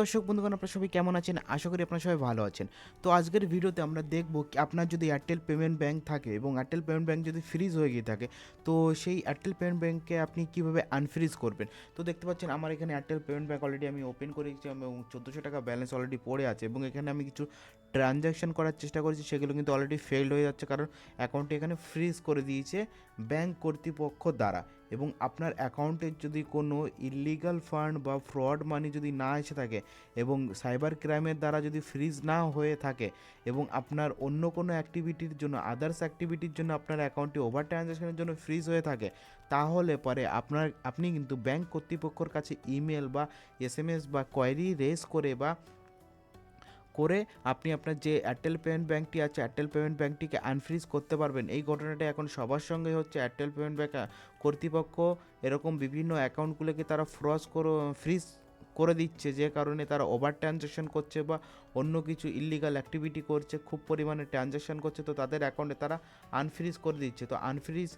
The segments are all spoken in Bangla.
দর্শক বন্ধুগণ, আপনারা সবাই কেমন আছেন? আশা করি আপনারা সবাই ভালো আছেন। তো আজকের ভিডিওতে আমরা দেখব আপনার যদি এয়ারটেল পেমেন্ট ব্যাংক থাকে এবং এয়ারটেল পেমেন্ট ব্যাংক যদি ফ্রিজ হয়ে গিয়ে থাকে, তো সেই এয়ারটেল পেমেন্ট ব্যাংককে আপনি কীভাবে আনফ্রিজ করবেন? তো দেখতে পাচ্ছেন আমার এখানে এয়ারটেল পেমেন্ট ব্যাংক অলরেডি আমি ওপেন করেছি এবং চোদ্দোশো টাকা ব্যালেন্স অলরেডি পড়ে আছে এবং এখানে আমি কিছু ট্রানজ্যাকশন করার চেষ্টা করেছি, সেগুলো কিন্তু অলরেডি ফেলড হয়ে যাচ্ছে কারণ অ্যাকাউন্টটি এখানে ফ্রিজ করে দিয়েছে ব্যাংক কর্তৃপক্ষ দ্বারা। এবং আপনার অ্যাকাউন্টে যদি কোনো ইলিগাল ফান্ড বা ফ্রড মানি যদি না এসে থাকে এবং সাইবার ক্রাইমের দ্বারা যদি ফ্রিজ না হয়ে থাকে এবং আপনার অন্য কোনো অ্যাক্টিভিটির জন্য, আদার্স অ্যাক্টিভিটির জন্য আপনার অ্যাকাউন্টটি ওভার ট্রানজ্যাকশনের জন্য ফ্রিজ হয়ে থাকে, তাহলে পরে আপনার, আপনি কিন্তু ব্যাংক কর্তৃপক্ষের কাছে ইমেল বা এস এম এস বা কোয়ারি রেস করে বা করে আপনি আপনার যে এয়ারটেল পেমেন্ট ব্যাঙ্কটি আছে এয়ারটেল পেমেন্ট ব্যাঙ্কটিকে আনফ্রিজ করতে পারবেন। এই ঘটনাটা এখন সবার সঙ্গে হচ্ছে এয়ারটেল পেমেন্ট ব্যাঙ্ক কর্তৃপক্ষ এরকম বিভিন্ন অ্যাকাউন্টগুলোকে তারা ফ্রজ করো ফ্রিজ করে দিচ্ছে, যে কারণে তারা ওভার ট্রানজ্যাকশন করছে বা অন্য কিছু ইলিগাল অ্যাক্টিভিটি করছে, খুব পরিমাণে ট্রানজ্যাকশন করছে, তো তাদের অ্যাকাউন্টে তারা আনফ্রিজ করে দিচ্ছে। তো আনফ্রিজ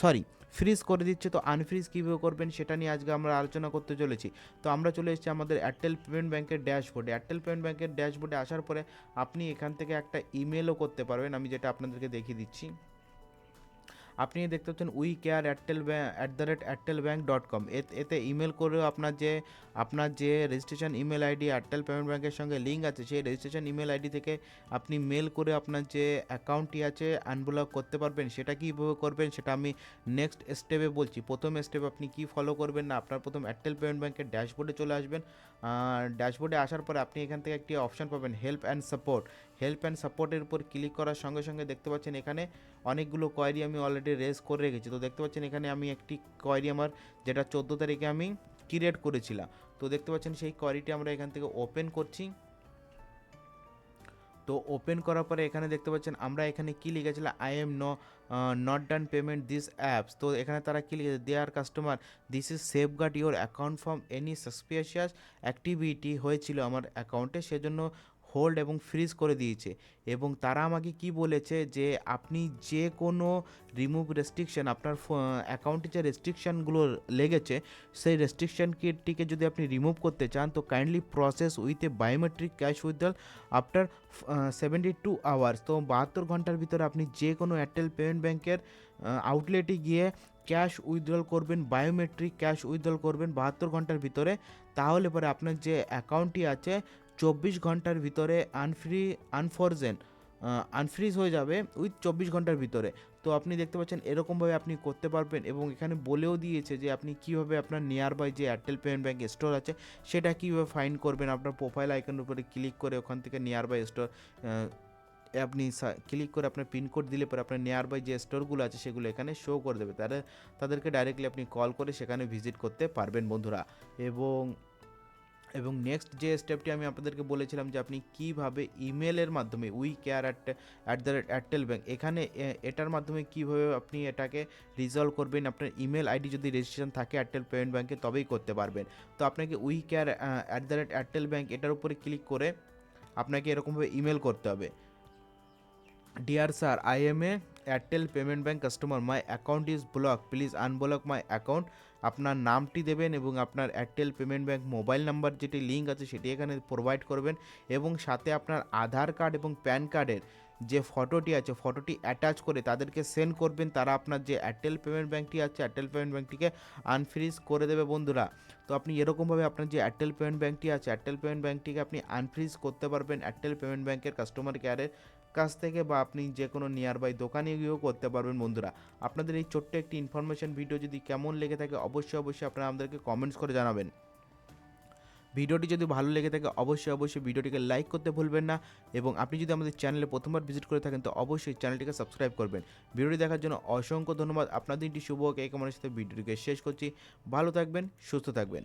সরি ফ্রিজ করে দিচ্ছে, তো আনফ্রিজ কীভাবে করবেন সেটা নিয়ে আজকে আমরা আলোচনা করতে চলেছি। তো আমরা চলে এসেছি আমাদের এয়ারটেল পেমেন্ট ব্যাংকের ড্যাশবোর্ডে এয়ারটেল পেমেন্ট ব্যাংকের ড্যাশবোর্ডে আসার পরে আপনি এখান থেকে একটা ইমেলও করতে পারবেন। আমি যেটা আপনাদেরকে দেখিয়ে দিচ্ছি। আপনি দেখতে পাচ্ছেন we care Airtel at the rate Airtel bank dot com এতে ইমেল করেও আপনার যে আপনার যে registration email ID Airtel payment ব্যাঙ্কের সঙ্গে লিঙ্ক আছে, সেই রেজিস্ট্রেশন ইমেল আইডি থেকে আপনি মেল করে আপনার যে অ্যাকাউন্টটি আছে আনব্লক করতে পারবেন, সেটা কীভাবে করবেন, সেটা আমি নেক্সট স্টেপে বলছি। প্রথম স্টেপ আপনি কি ফলো করবেন না, আপনার প্রথম এয়ারটেল পেমেন্ট ব্যাঙ্কের ড্যাশবোর্ডে চলে আসবেন। ড্যাশবোর্ডে আসার পরে আপনি এখান থেকে একটি অপশান পাবেন help and support help and সাপোর্টের উপর ক্লিক করার সঙ্গে সঙ্গে দেখতে পাচ্ছেন এখানে অনেকগুলো কোয়ারি আমি অলরেডি রেজ করে রেখেছি। তো দেখতে পাচ্ছেন এখানে আমি একটি কোয়ারি আমার যেটা চোদ্দ তারিখে আমি ক্রিয়েট করেছিলাম। তো দেখতে পাচ্ছেন সেই কোয়ারিটি আমরা এখান থেকে ওপেন করছি। তো ওপেন করার পরে এখানে দেখতে পাচ্ছেন আমরা এখানে কী লিখেছিলাম I am no not done payment this apps তো এখানে তারা কি লিখেছে? They are customer this is safeguard your account from any suspicious activity হয়েছিল আমার অ্যাকাউন্টে সেজন্য হোল্ড এবং ফ্রিজ করে দিয়েছে। এবং তারা আমাকে কি বলেছে যে, আপনি যে কোনো রিমুভ রেস্ট্রিকশন আপনার অ্যাকাউন্টে যে রেস্ট্রিকশানগুলো লেগেছে, সেই রেস্ট্রিকশানটিকে যদি আপনি রিমুভ করতে চান, তো kindly process with a biometric cash withdrawal after seventy two hours তো বাহাত্তর ঘণ্টার ভিতরে আপনি যে কোনো এয়ারটেল পেমেন্ট ব্যাংকের আউটলেটে গিয়ে ক্যাশ উইথড্রল করবেন বায়োমেট্রিক ক্যাশ উইথড্রল করবেন বাহাত্তর ঘণ্টার ভিতরে। তাহলে পরে আপনার যে অ্যাকাউন্টটি আছে চব্বিশ ঘণ্টার ভিতরে আনফ্রি আনফরজেন আনফ্রিজ হয়ে যাবে উইথ চব্বিশ ঘণ্টার ভিতরে। তো আপনি দেখতে পাচ্ছেন এরকমভাবে আপনি করতে পারবেন এবং এখানে বলেও দিয়েছে যে আপনি কীভাবে আপনার নিয়ার বাই যে এয়ারটেল পেমেন্ট ব্যাঙ্ক স্টোর আছে, সেটা কীভাবে ফাইন করবেন, আপনার প্রোফাইল আইকনের উপরে ক্লিক করে ওখান থেকে নিয়ার বাই স্টোর আপনি ক্লিক করে আপনার পিনকোড দিলে পরে আপনার নিয়ার বাই যে স্টোরগুলো আছে সেগুলো এখানে শো করে দেবে। তারা, তাদেরকে ডাইরেক্টলি আপনি কল করে সেখানে ভিজিট করতে পারবেন বন্ধুরা। এবং এবং নেক্সট যে স্টেপটি আমি আপনাদেরকে বলেছিলাম যে আপনি কীভাবে ইমেলের মাধ্যমে we care at at the rate Airtel bank এখানে এটার মাধ্যমে কীভাবে আপনি এটাকে রিজলভ করবেন, আপনার ইমেল আইডি যদি রেজিস্ট্রেশন থাকে এয়ারটেল পেমেন্ট ব্যাঙ্কে তবেই করতে পারবেন। তো আপনাকে we care at the rate Airtel bank এটার উপরে ক্লিক করে আপনাকে এরকমভাবে ইমেল করতে হবে। Dear sir I am a Airtel payment bank customer my account is block please unblock my account আপনার নামটি দেবেন এবং আপনার Airtel payment bank mobile number যেটি লিঙ্ক আছে সেটি এখানে প্রোভাইড করবেন এবং সাথে আপনার আধার কার্ড এবং প্যান কার্ডের যে ফটোটি আছে, ফটোটি অ্যাটাচ করে তাদেরকে সেন্ড করবেন। তারা আপনার যে এয়ারটেল পেমেন্ট ব্যাঙ্কটি আছে এয়ারটেল পেমেন্ট ব্যাঙ্কটিকে আনফ্রিজ করে দেবে বন্ধুরা। তো আপনি এরকমভাবে আপনার যে এয়ারটেল পেমেন্ট ব্যাঙ্কটি আছে এয়ারটেল পেমেন্ট ব্যাঙ্কটিকে আপনি আনফ্রিজ করতে পারবেন এয়ারটেল পেমেন্ট ব্যাঙ্কের কাস্টমার কেয়ারের কাছ থেকে বা আপনি যে কোনো নিয়ার বাই দোকানে গিয়েও করতে পারবেন বন্ধুরা। আপনাদের এই ছোট্ট একটি ইনফরমেশন ভিডিও যদি কেমন লেগে থাকে, অবশ্যই অবশ্যই আপনারা আমাদেরকে কমেন্টস করে জানাবেন। ভিডিওটি যদি ভালো লেগে থাকে, অবশ্যই অবশ্যই ভিডিওটিকে লাইক করতে ভুলবেন না এবং আপনি যদি আমাদের চ্যানেলে প্রথমবার ভিজিট করে থাকেন, তো অবশ্যই চ্যানেলটিকে সাবস্ক্রাইব করবেন। ভিডিওটি দেখার জন্য অসংখ্য ধন্যবাদ। আপনার দিনটি শুভ হোক, এই কামনের সাথে ভিডিওটিকে শেষ করছি। ভালো থাকবেন, সুস্থ থাকবেন।